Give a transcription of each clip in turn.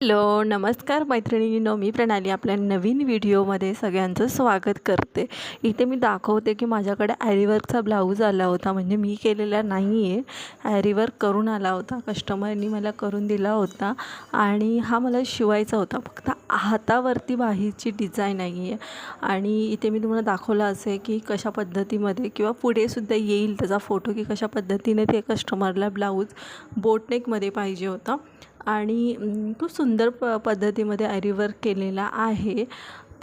Hello नमस्कार मैत्रिणींनो मी प्रणाली आपल्या नवीन व्हिडिओमध्ये सगळ्यांचं स्वागत करते. इथे मी दाखवते की माझ्याकडे ॲरीवर्कचा ब्लाऊज आला होता म्हणजे मी केलेला नाही आहे ॲरीवर्क करून आला होता कस्टमरनी मला करून दिला होता आणि हा मला शिवायचा होता. फक्त हातावरती बाहीची डिझाईन नाही आहे आणि इथे मी तुम्हाला दाखवलं असे की कशा पद्धतीमध्ये किंवा पुढेसुद्धा येईल त्याचा फोटो की कशा पद्धतीने ते कस्टमरला ब्लाऊज बोटनेकमध्ये पाहिजे होता. आणि खूप सुंदर प पद्धतीमध्ये आरीवर्क केलेला आहे.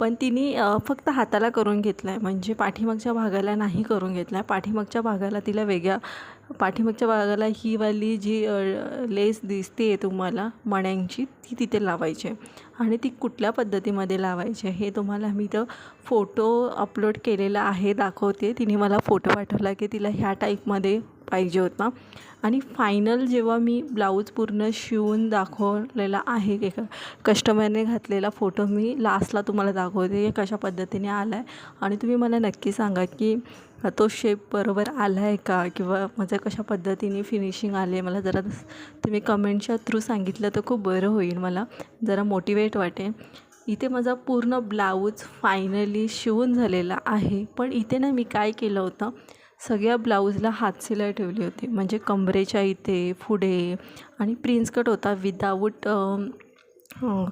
पण तिने फक्त हाताला करून घेतला आहे म्हणजे पाठीमागच्या भागाला नाही करून घेतला आहे पाठीमागच्या भागाला तिला वेगळ्या पाठीमागच्या भागाला ही वाली जी लेस दिसते आहे तुम्हाला मण्यांची ती तिथे लावायची आहे. आणि ती कुठल्या पद्धतीमध्ये लावायची आहे हे तुम्हाला मी तर फोटो अपलोड केलेला आहे दाखवते. तिने मला फोटो पाठवला की तिला ह्या टाईपमध्ये पाहिजे होता. आणि फायनल जेव्हा मी ब्लाऊज पूर्ण शिवून दाखवलेला आहे एका कस्टमरने घातलेला फोटो मी लास्टला तुम्हाला दाखवते कशा पद्धतीने आला आहे आणि तुम्ही मला नक्की सांगा की तो शेप बरोबर आला आहे का? किंवा माझ्या कशा पद्धतीने फिनिशिंग आले मला जरा तुम्ही कमेंटच्या थ्रू सांगितलं तर खूप बरं होईल मला. जरा मोटिवेट वाटेल. इथे माझा पूर्ण ब्लाऊज फायनली शिवून झालेला आहे. पण इथे ना मी काय केलं होतं सगळ्या ब्लाऊजला हातशिलाई ठेवली होती. म्हणजे कमरेच्या इथे पुढे आणि प्रिन्स कट होता विदाऊट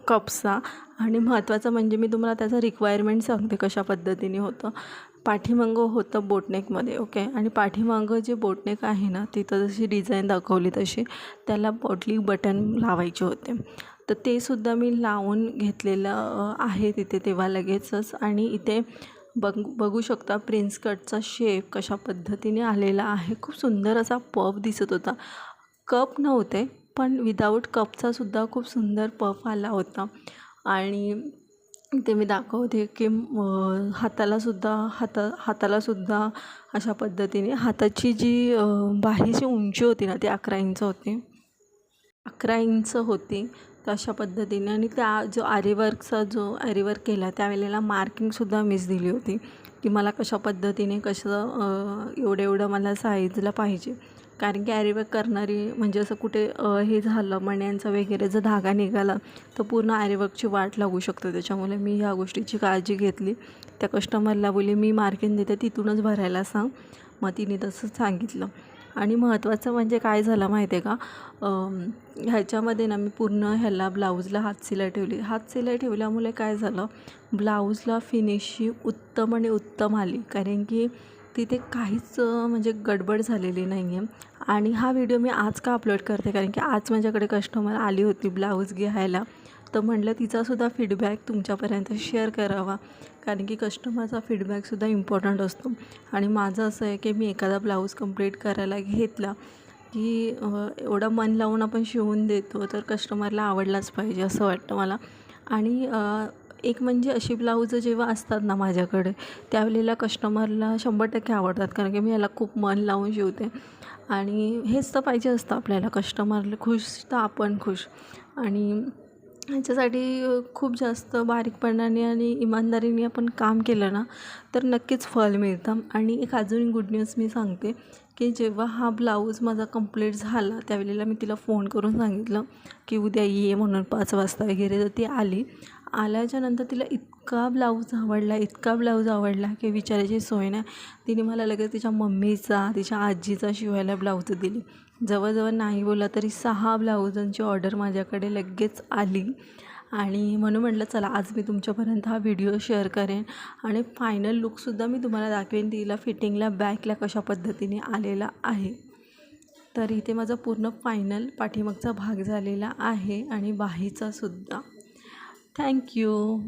कप्सचा. आणि महत्त्वाचं म्हणजे मी तुम्हाला त्याचं रिक्वायरमेंट सांगते कशा पद्धतीने होतं. पाठीमागं होतं बोटनेकमध्ये ओके आणि पाठीमागं जे बोटनेक आहे ना तिथं जशी डिझाईन दाखवली तशी त्याला बॉटली बटन लावायचे होते. तर ते सुद्धा मी लावून घेतलेलं आहे तिथे तेव्हा लगेचच. आणि इथे बघ बघू शकता प्रिन्स कटचा शेप कशा पद्धतीने आलेला आहे. खूप सुंदर असा पफ दिसत होता. कप नव्हते पण विदाऊट कपचासुद्धा खूप सुंदर पफ आला होता. आणि ते मी दाखवते की हातालासुद्धा हाता हातालासुद्धा अशा पद्धतीने हाताची जी बाहीची उंची होती ना ती अकरा इंच होती. अकरा इंच होती. तर अशा पद्धतीने. आणि त्या जो आरीवर्कचा जो आरीवर्क केला त्यावेळेला मार्किंगसुद्धा मीच दिली होती की मला कशा पद्धतीने कसं एवढं एवढं मला साईजला पाहिजे. कारण की आरीवर्क करणारी म्हणजे असं कुठे हे झालं मण्यांचा वगैरे जर धागा निघाला तर पूर्ण आरीवर्कची वाट लागू शकतो. त्याच्यामुळे मी ह्या गोष्टीची काळजी घेतली. त्या कस्टमरला बोलली मी मार्किंग देते तिथूनच भरायला सांग. मग तिने तसं सांगितलं. आणि महत्त्वाचं म्हणजे काय झालं माहिती आहे का? ह्याच्यामध्ये ना मी पूर्ण ह्याला ब्लाऊजला हातशिलाई ठेवली. हातशिलाई ठेवल्यामुळे काय झालं? ब्लाऊजला फिनिशिंग उत्तम आणि उत्तम आली. कारण की तिथे काहीच म्हणजे गडबड झालेली नाही आहे आणि हा व्हिडिओ मी आज का अपलोड करते? कारण की आज माझ्याकडे कस्टमर आली होती ब्लाऊज घ्यायला. तर म्हटलं तिचासुद्धा फीडबॅक तुमच्यापर्यंत शेअर करावा. कारण की कस्टमरचा फीडबॅकसुद्धा इम्पॉर्टंट असतो. आणि माझं असं आहे की मी एखादा ब्लाऊज कंप्लीट करायला घेतला की एवढं मन लावून आपण शिवून देतो तर कस्टमरला आवडलाच पाहिजे असं वाटतं मला. आणि एक म्हणजे अशी ब्लाऊजं जेव्हा असतात ना माझ्याकडे त्यावेळेला कस्टमरला शंभर टक्के आवडतात. कारण की मी याला खूप मन लावून शिवते. आणि हेच तर पाहिजे असतं आपल्याला. कस्टमरला खुश तर आपण खुश. आणि ह्याच्यासाठी खूप जास्त बारीकपणाने आणि इमानदारीने आपण काम केलं ना तर नक्कीच फळ मिळतं. आणि एक अजून गुड न्यूज मी सांगते की जेव्हा हा ब्लाऊज माझा कंप्लीट झाला त्यावेळेला मी तिला फोन करून सांगितलं की उद्या ये म्हणून पाच वाजता वगैरे तर ती आली. आल्याच्यानंतर तिला इतका ब्लाऊज आवडला इतका ब्लाऊज आवडला की विचारायची सोय नाही. तिने मला लगेच तिच्या मम्मीचा तिच्या आजीचा शिवायला ब्लाऊज दिली. जवळजवळ नाही बोला तरी सहा ब्लाऊजांची ऑर्डर माझ्याकडे लगेच आली आणि म्हणून म्हटलं चला आज मी तुमच्यापर्यंत हा व्हिडिओ शेअर करेन आणि फायनल लुकसुद्धा मी तुम्हाला दाखवेन. तिला फिटिंगला बॅकला कशा पद्धतीने आलेला आहे. तर इथे माझा पूर्ण फायनल पाठीमागचा भाग झालेला आहे आणि बाहीचासुद्धा Thank you.